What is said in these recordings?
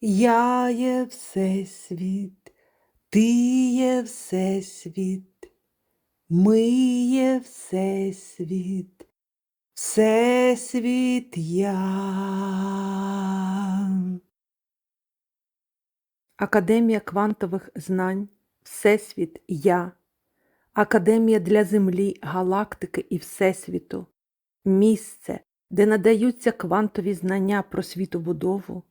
Я є Всесвіт, ти є Всесвіт, ми є Всесвіт, Всесвіт я. Академія квантових знань, Всесвіт Я, Академія для Землі, галактики і Всесвіту, місце, де надаються квантові знання про світобудову,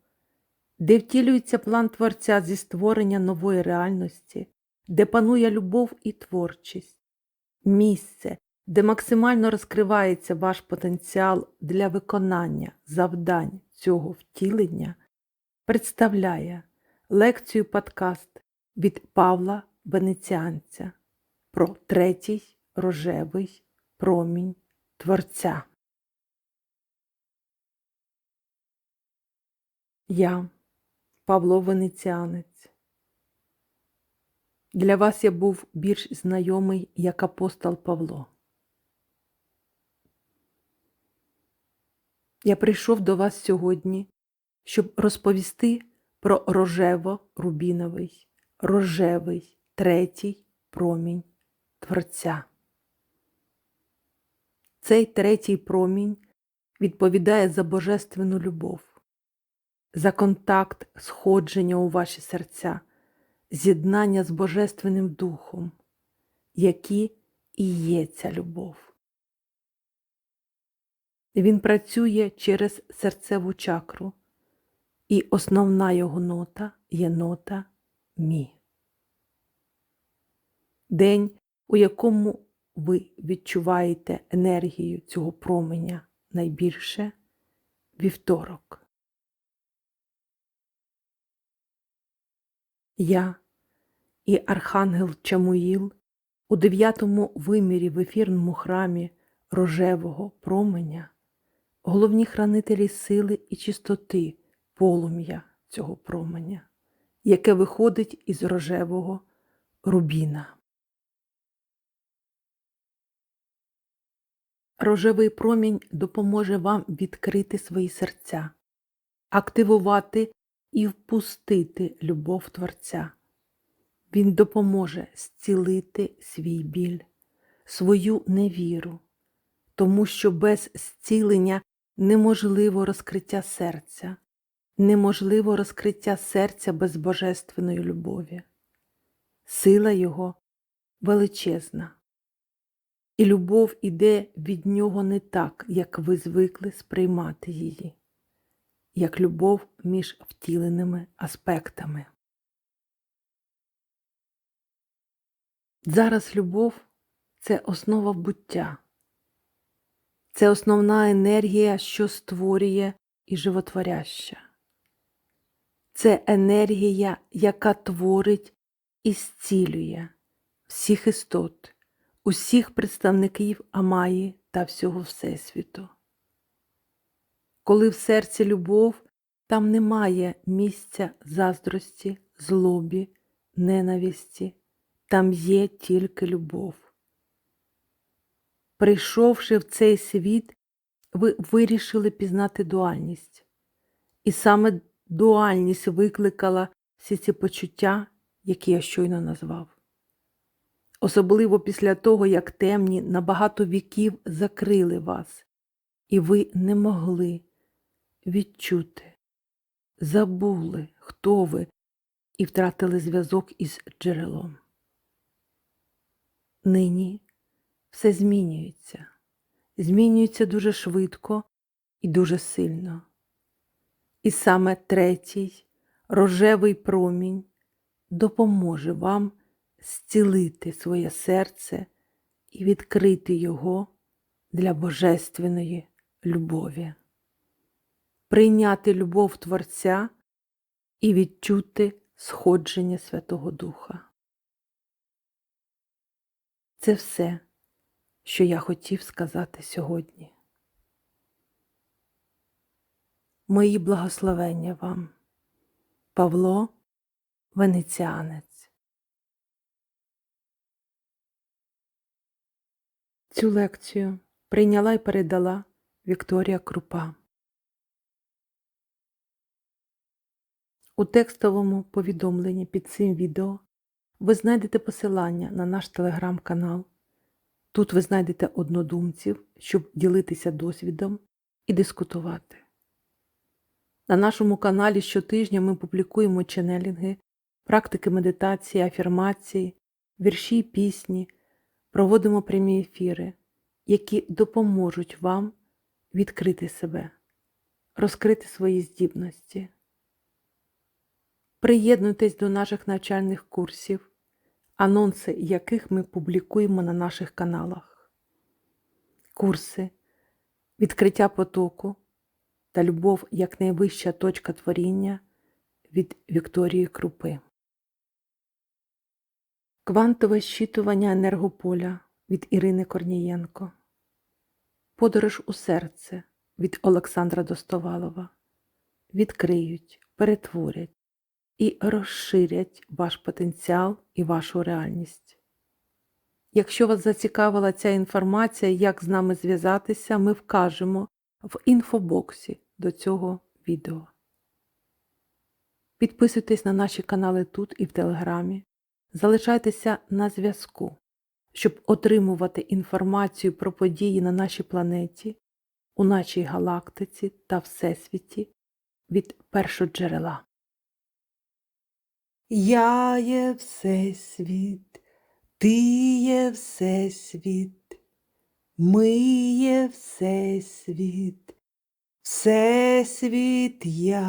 де втілюється план Творця зі створення нової реальності, де панує любов і творчість, місце, де максимально розкривається ваш потенціал для виконання завдань цього втілення, представляє лекцію подкаст від Павла Венеціанця про третій рожевий промінь Творця. Я, Павло Венеціанець. Для вас я був більш знайомий як апостол Павло. Я прийшов до вас сьогодні, щоб розповісти про рожево-рубіновий, рожевий третій промінь Творця. Цей третій промінь відповідає за божественну любов, за контакт сходження у ваші серця, з'єднання з Божественним Духом, які і є ця любов. Він працює через серцеву чакру, і основна його нота є нота Мі. День, у якому ви відчуваєте енергію цього променя найбільше вівторок. Я і Архангел Чамуїл у дев'ятому вимірі в ефірному храмі рожевого променя, головні хранителі сили і чистоти полум'я цього променя, яке виходить із рожевого рубіна. Рожевий промінь допоможе вам відкрити свої серця, активувати і впустити любов Творця. Він допоможе зцілити свій біль, свою невіру, тому що без зцілення неможливо розкриття серця, неможливо розкриття серця без божественної любові. Сила Його величезна. І любов іде від нього не так, як ви звикли сприймати її, як любов між втіленими аспектами. Зараз любов це основа буття, це основна енергія, що створює і животворяща. Це енергія, яка творить і зцілює всіх істот усіх представників Амаї та всього Всесвіту. Коли в серці любов, там немає місця заздрості, злобі, ненависті, там є тільки любов. Прийшовши в цей світ, ви вирішили пізнати дуальність, і саме дуальність викликала всі ці почуття, які я щойно назвав. Особливо після того, як темні на багато віків закрили вас, і ви не могли відчути, забули, хто ви, і втратили зв'язок із джерелом. Нині все змінюється, змінюється дуже швидко і дуже сильно. І саме третій рожевий промінь допоможе вам зцілити своє серце і відкрити його для божественної любові, прийняти любов Творця і відчути сходження Святого Духа. Це все, що я хотів сказати сьогодні. Мої благословення вам, Павло Венеціанець. Цю лекцію прийняла і передала Вікторія Крупа. У текстовому повідомленні під цим відео ви знайдете посилання на наш телеграм-канал. Тут ви знайдете однодумців, щоб ділитися досвідом і дискутувати. На нашому каналі щотижня ми публікуємо ченелінги, практики медитації, афірмації, вірші й пісні, проводимо прямі ефіри, які допоможуть вам відкрити себе, розкрити свої здібності. Приєднуйтесь до наших навчальних курсів, анонси яких ми публікуємо на наших каналах. Курси Відкриття потоку та любов як найвища точка творіння від Вікторії Крупи. Квантове щитування енергополя від Ірини Корнієнко. Подорож у серце від Олександра Достовалова. Відкриють, перетворять і розширять ваш потенціал і вашу реальність. Якщо вас зацікавила ця інформація, як з нами зв'язатися, ми вкажемо в інфобоксі до цього відео. Підписуйтесь на наші канали тут і в Телеграмі. Залишайтеся на зв'язку, щоб отримувати інформацію про події на нашій планеті, у нашій галактиці та Всесвіті від першоджерела. Я є Всесвіт, ти є Всесвіт, ми є Всесвіт, Всесвіт я.